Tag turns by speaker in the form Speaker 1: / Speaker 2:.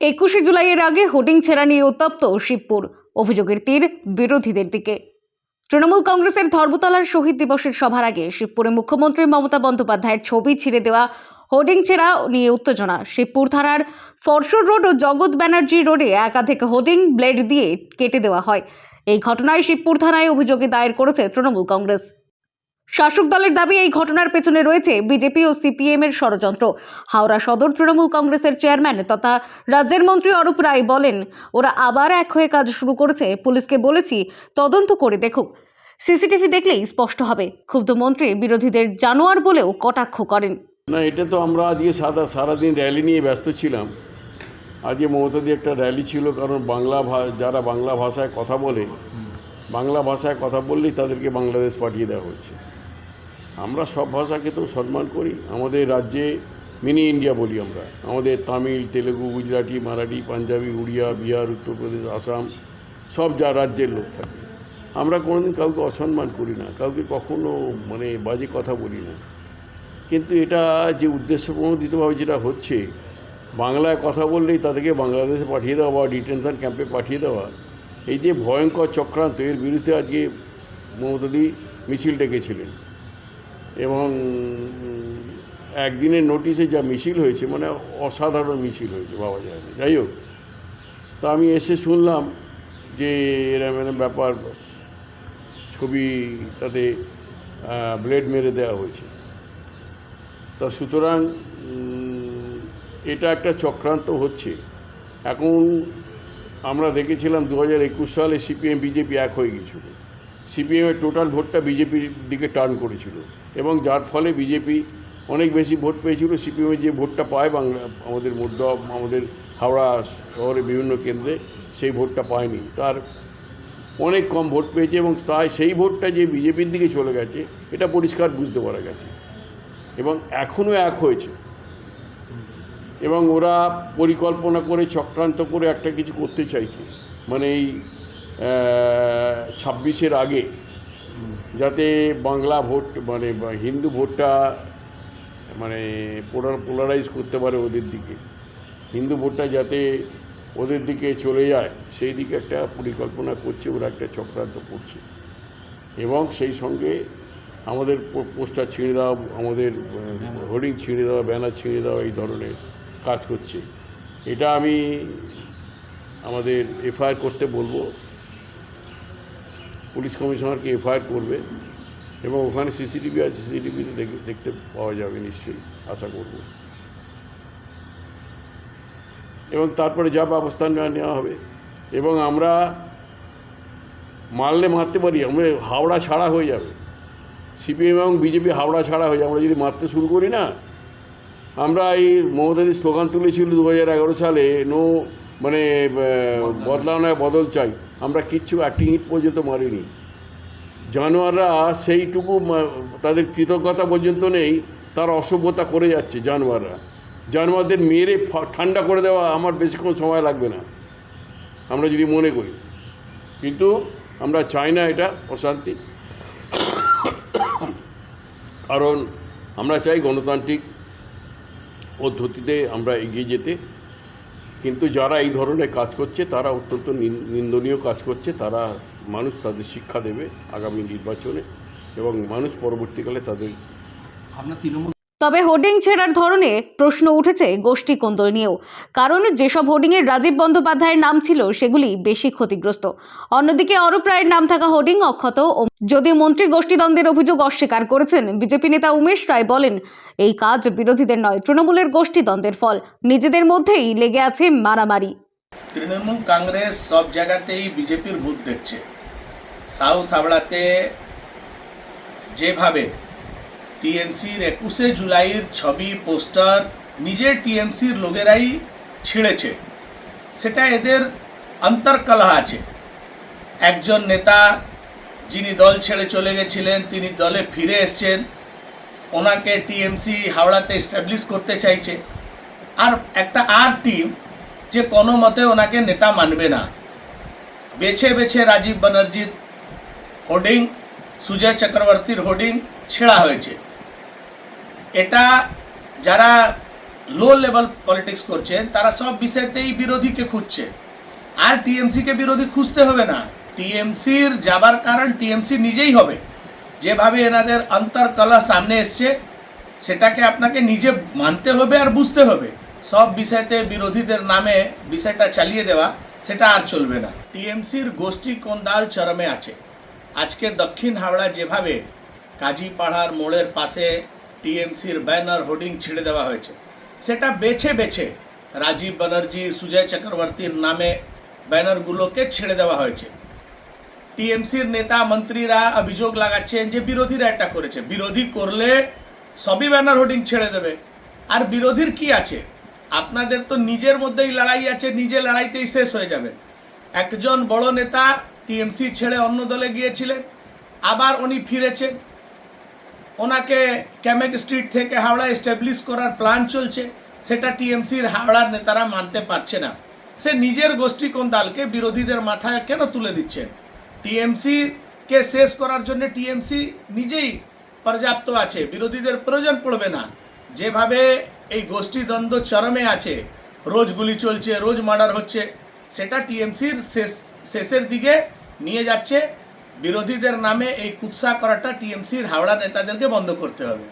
Speaker 1: একুশে জুলাইয়ের আগে হোর্ডিং ছেঁড়া নিয়ে উত্তপ্ত শিবপুর। অভিযোগের তীর বিরোধীদের দিকে। তৃণমূল কংগ্রেসের ধর্মতলার শহীদ দিবসের সভার আগে শিবপুরে মুখ্যমন্ত্রী মমতা বন্দ্যোপাধ্যায়ের ছবি ছিঁড়ে দেওয়া হোর্ডিং ছেঁড়া নিয়ে উত্তেজনা। শিবপুর থানার ফরসুর রোড ও জগৎ ব্যানার্জি রোডে একাধিক হোর্ডিং ব্লেড দিয়ে কেটে দেওয়া হয়। এই ঘটনায় শিবপুর থানায় অভিযোগে দায়ের করেছে তৃণমূল কংগ্রেস। শাসক দলের দাবি, এই ঘটনার পেছনে রয়েছে বিজেপি ও সিপিএম এর ষড়যন্ত্র। হাওড়া সদর তৃণমূল কংগ্রেসের চেয়ারম্যান তথা রাজ্যের মন্ত্রী অরূপ রায় বলেন, ওরা আবার এক হয়ে কাজ শুরু করেছে। পুলিশকে বলেছি, তদন্ত করে দেখুক। সিসিটিভি দেখলেই স্পষ্ট হবে। ক্ষুব্ধ মন্ত্রী বিরোধীদের জানোয়ার বলেও কটাক্ষ করেন।
Speaker 2: না, এটা তো আমরা আজকে সাদা, সারাদিন র্যালি নিয়ে ব্যস্ত ছিলাম। আজকে মমতাদি একটা র্যালি ছিল, কারণ বাংলা যারা বাংলা ভাষায় কথা বলে বাংলা ভাষায় কথা বললেই তাদেরকে বাংলাদেশ পাঠিয়ে দেওয়া হচ্ছে। আমরা সব ভাষাকে তো সম্মান করি, আমাদের রাজ্যে মিনি ইন্ডিয়া বলি আমরা। আমাদের তামিল, তেলেগু, গুজরাটি, মারাঠি, পাঞ্জাবি, উড়িয়া, বিহার, উত্তরপ্রদেশ, আসাম, সব যা রাজ্যের লোক থাকে। আমরা কোনোদিন কাউকে অসম্মান করি না, কাউকে কখনো মানে বাজে কথা বলি না। কিন্তু এটা যে উদ্দেশ্য প্রণোদিতভাবে যেটা হচ্ছে, বাংলায় কথা বললেই তাদেরকে বাংলাদেশে পাঠিয়ে দেওয়া বা ডিটেনশন ক্যাম্পে পাঠিয়ে দেওয়া এই যে ভয়ঙ্কর চক্রান্ত, এর বিরুদ্ধে আজকে মমতাদি মিছিল ডেকেছিলেন। এবং একদিনের নোটিশে যা মিছিল হয়েছে মানে অসাধারণ মিছিল হয়েছে, বাবা যায় যাই হোক, তা আমি এসে শুনলাম যে এরম এরম ব্যাপার ছবি তাতে ব্লেড মেরে দেওয়া হয়েছে। তা সুতরাং এটা একটা চক্রান্ত হচ্ছে। এখন আমরা দেখেছিলাম দু হাজার একুশ সালে সিপিএম, বিজেপি এক হয়ে গিয়েছিল সিপিএমের টোটাল ভোটটা বিজেপির দিকে টার্ন করেছিল এবং যার ফলে বিজেপি অনেক বেশি ভোট পেয়েছিল। সিপিএমের যে ভোটটা পায় বাংলা, আমাদের মধ্য আমাদের হাওড়া শহরে বিভিন্ন কেন্দ্রে সেই ভোটটা পায়নি। তার অনেক কম ভোট পেয়েছে এবং তাই সেই ভোটটা যে বিজেপির দিকে চলে গেছে, এটা পরিষ্কার বুঝতে পারা গেছে। এবং এখনও এক হয়েছে। এবং ওরা পরিকল্পনা করে, চক্রান্ত করে একটা কিছু করতে চাইছে। মানে এই ছাব্বিশের আগে। যাতে বাংলা ভোট মানে হিন্দু ভোটটা মানে পোলার, পোলারাইজ করতে পারে ওদের দিকে। হিন্দু ভোটটা যাতে ওদের দিকে চলে যায়, সেই দিকে একটা পরিকল্পনা করছে, ওরা একটা চক্রান্ত করছে। এবং সেই সঙ্গে আমাদের পোস্টার ছিঁড়ে দেওয়া, আমাদের হোর্ডিং ছিঁড়ে দেওয়া, ব্যানার ছিঁড়ে দেওয়া, এই ধরনের কাজ করছে। এটা আমি আমাদের এফআইআর করতে বলব। পুলিশ কমিশনারকে এফআইআর করবে এবং ওখানে সিসিটিভি আছে সিসিটিভিতে দেখতে পাওয়া যাবে নিশ্চয়ই, আশা করব। এবং তারপরে যা ব্যবস্থা নেওয়া নেওয়া হবে। এবং আমরা মারলে মারতে পারি, আমরা হাওড়া ছাড়া হয়ে যাবে। সিপিএম এবং বিজেপি হাওড়া ছাড়া হয়ে যাবে আমরা যদি মারতে শুরু করি না আমরা এই মমতাদি স্লোগান তুলেছিল দু হাজার এগারো সালে, নো মানে বদলাও নয় বদল চাই। আমরা কিচ্ছু একটি ইট পর্যন্ত মারিনি। জানোয়াররা সেইটুকু তাদের কৃতজ্ঞতা পর্যন্ত নেই, তার অসভ্যতা করে যাচ্ছে জানোয়াররা। জানোয়ারদের মেরে ঠান্ডা করে দেওয়া আমার বেশিক্ষণ সময় লাগবে না, আমরা যদি মনে করি। কিন্তু আমরা চাই না এটা, অশান্তি। কারণ আমরা চাই গণতান্ত্রিক পদ্ধতিতে আমরা এগিয়ে যেতে। কিন্তু যারা এই ধরনের কাজ করছে, তারা অত্যন্ত নিন- নিন্দনীয় কাজ করছে। তারা মানুষ তাদের শিক্ষা দেবে আগামী নির্বাচনে এবং মানুষ পরবর্তীকালে তাদের
Speaker 3: আপনার তৃণমূল
Speaker 1: তবে হোর্ডিং ছেড়ার ধরনে প্রশ্ন উঠেছে গোষ্ঠী কোন্দল নিয়েও। কারণ যেসব হোর্ডিংয়ে রাজীব বন্দ্যোপাধ্যায়ের নাম ছিল, সেগুলি বেশি ক্ষতিগ্রস্ত। অন্যদিকে অরূপ রায়ের নাম থাকা হোর্ডিং অক্ষত যদিও মন্ত্রী গোষ্ঠীদ্বন্দ্বের অভিযোগ অস্বীকার করেছেন, বিজেপি নেতা উমেশ রায় বলেন, এই কাজ বিরোধীদের নয়, তৃণমূলের গোষ্ঠীদ্বন্দ্বের ফল। নিজেদের মধ্যেই লেগে আছে মারামারি।
Speaker 4: তৃণমূল কংগ্রেস সব জায়গাতেই বিজেপির ভূত দেখছে। সাউথ হাবড়াতে যেভাবে টিএমসির একুশে জুলাইয়ের ছবি, পোস্টার নিজের টিএমসির লোকেরাই ছিঁড়েছে। সেটা এদের অন্তর্কলহ আছে। একজন নেতা যিনি দল ছেড়ে চলে গেছিলেন, তিনি দলে ফিরে এসছেন, ওনাকে টিএমসি হাওড়াতে এস্টাবলিশ করতে চাইছে। আর একটা আর টিম যে কোনো মতে ওনাকে নেতা মানবে না। বেছে বেছে রাজীব ব্যানার্জির হোর্ডিং, সুজয় চক্রবর্তীর হোর্ডিং ছেঁড়া হয়েছে। এটা যারা লো লেভেল পলিটিক্স করছেন তারা সব বিষয়তেই বিরোধীকে খুঁজছে। আর টিএমসিকে বিরোধী খুঁজতে হবে না। টিএমসির যাবার কারণ টিএমসি নিজেই হবে। যেভাবে এনাদের অন্তর্কলা সামনে এসছে, সেটাকে আপনাকে নিজে মানতে হবে আর বুঝতে হবে। সব বিষয়তে বিরোধীদের নামে বিষয়টা চালিয়ে দেওয়া, সেটা আর চলবে না। টিএমসির গোষ্ঠী কোন্দাল চরমে আছে? আজকে দক্ষিণ হাওড়া যেভাবে কাজীপাড়ার মোড়ের পাশে টিএমসির ব্যানার হোর্ডিং ছেড়ে দেওয়া হয়েছে। সেটা বেছে বেছে রাজীব ব্যানার্জি, সুজয় চক্রবর্তীর নামে ব্যানারগুলোকে ছেড়ে দেওয়া হয়েছে। টিএমসির নেতা মন্ত্রীরা অভিযোগ লাগাচ্ছেন যে বিরোধীরা এটা করেছে। বিরোধী করলে সবই ব্যানার হোর্ডিং ছেড়ে দেবে। আর বিরোধীর কি আছে? আপনাদের তো নিজের মধ্যেই লড়াই আছে, নিজে লড়াইতেই শেষ হয়ে যাবে। একজন বড় নেতা টিএমসি ছেড়ে অন্য দলে গিয়েছিলেন, আবার উনি ফিরেছেন। ওনাকে ক্যামেক স্ট্রিট থেকে হাওড়া এস্টাবলিশ করার প্ল্যান চলছে, সেটা টিএমসির হাওড়ার নেতারা মানতে পারছে না। সে নিজের গোষ্ঠী কোন দলকে বিরোধীদের মাথায় কেন তুলে দিচ্ছেন টিএমসি কে শেষ করার জন্য টিএমসি নিজেই পর্যাপ্ত আছে, বিরোধীদের প্রয়োজন পড়বে না। যেভাবে এই গোষ্ঠী দ্বন্দ্ব চরমে আছে, রোজ গুলি চলছে, রোজ মার্ডার হচ্ছে, সেটা টিএমসির শেষ, শেষের দিকে নিয়ে যাচ্ছে। বিরোধীদের নামে এই কুৎসা করাটা টিএমসির হাওড়া নেতাদেরকে বন্ধ করতে হবে।